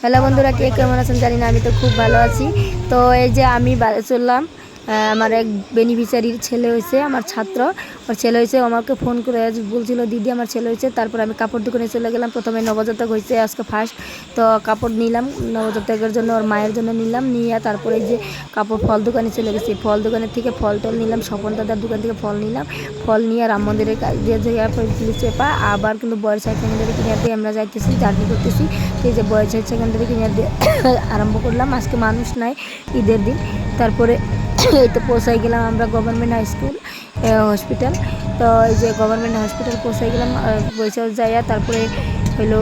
Hello বন্ধুরা, কে কেমন আছেন জানি না, আমি তো খুব ভালো আছি। তো এই যে আমি চললাম আমার এক বেনিফিসারির ছেলে হয়েছে, আমার ছাত্র। ওর ছেলে হয়েছে আমাকে ফোন করে বলছিল, দিদি, আমার ছেলে হয়েছে। তারপর আমি কাপড় দোকানে চলে গেলাম। প্রথমে নবজাতক হয়েছে আজকে ফার্স্ট তো কাপড় নিলাম, নবজাতকের জন্য ওর মায়ের জন্য নিলাম, নিয়ে তারপরে যে কাপড় ফল দোকানে চলে গেছি। ফল দোকানের থেকে ফল টল নিলাম, স্বপন দাদার দোকান থেকে ফল নিলাম। ফল নিয়ে রাম মন্দিরের দিয়ে পুলিশ চেপা, আবার কিন্তু বয়েজ হাই সেকেন্ডারি কিনে দিয়ে আমরা যাইতেছি জার্নি করতেছি। সেই যে বয়েজ হাই সেকেন্ডারি কিনে দিয়ে আরম্ভ করলাম। আজকে মানুষ নাই ঈদের দিন। তারপরে এই তো পৌঁছাই গেলাম আমরা গভর্নমেন্ট হাই স্কুল হসপিটাল তো এই যে গভর্নমেন্ট হসপিটাল পৌঁছাই গেলাম পয়সা যাইয়া তারপরে হইল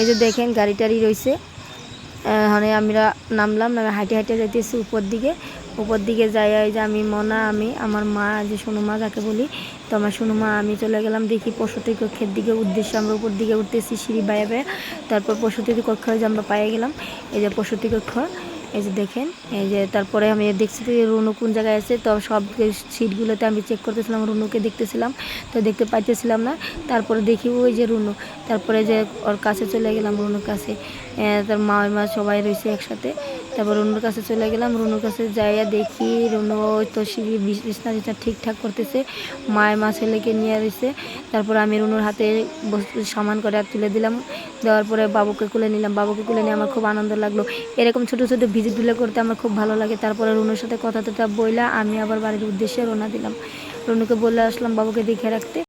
এই যে দেখেন গাড়ি টাড়ি রয়েছে মানে আমরা নামলাম, নামে হাঁটে হাঁটে যাইতেছি উপর দিকে। উপর দিকে যাই যে আমি, মনা, আমি, আমার মা, যে সোনুমা যাকে বলি, তো আমার সোনুমা, আমি চলে গেলাম দেখি পশুতি কক্ষের দিকে উদ্দেশ্যে আমরা উপর দিকে উঠতেছি সিঁড়ি বাইরে তারপর পশুতি কক্ষ যে আমরা পাইয়ে গেলাম। এই যে পশুতি কক্ষ এই যে দেখেন, এই যে তারপরে আমি দেখছি যে রুনু কোন জায়গায় আছে, তো সব সিটগুলোতে আমি চেক করতেছিলাম, রুনুকে দেখতেছিলাম, তো দেখতে পাইতেছিলাম না। তারপরে দেখি ওই যে রুনু, তারপরে যে ওর কাছে চলে গেলাম, রুনুর কাছে। তার মা মা সবাই রয়েছে একসাথে। তারপর রুনুর কাছে চলে গেলাম। রুনুর কাছে যাইয়া দেখি রুনু তো সিঁড়ি বিছ- বিছনা টিছনা ঠিকঠাক করতেছে। মায়ের মা ছেলেকে নিয়ে রয়েছে তারপর আমি রুনুর হাতে বস্তু সামান করে আর তুলে দিলাম। দেওয়ার পরে বাবুকে কুলে নিলাম। বাবুকে কুলে নিয়ে আমার খুব আনন্দ লাগল। এরকম ছোটো ছোটো ভিজিটগুলো করতে আমার খুব ভালো লাগে। তারপরে রুনুর সাথে কথা টথা বইলা আমি আবার বাড়ির উদ্দেশ্যে রওনা দিলাম। রুনুকে বলে আসলাম বাবুকে দেখে রাখতে।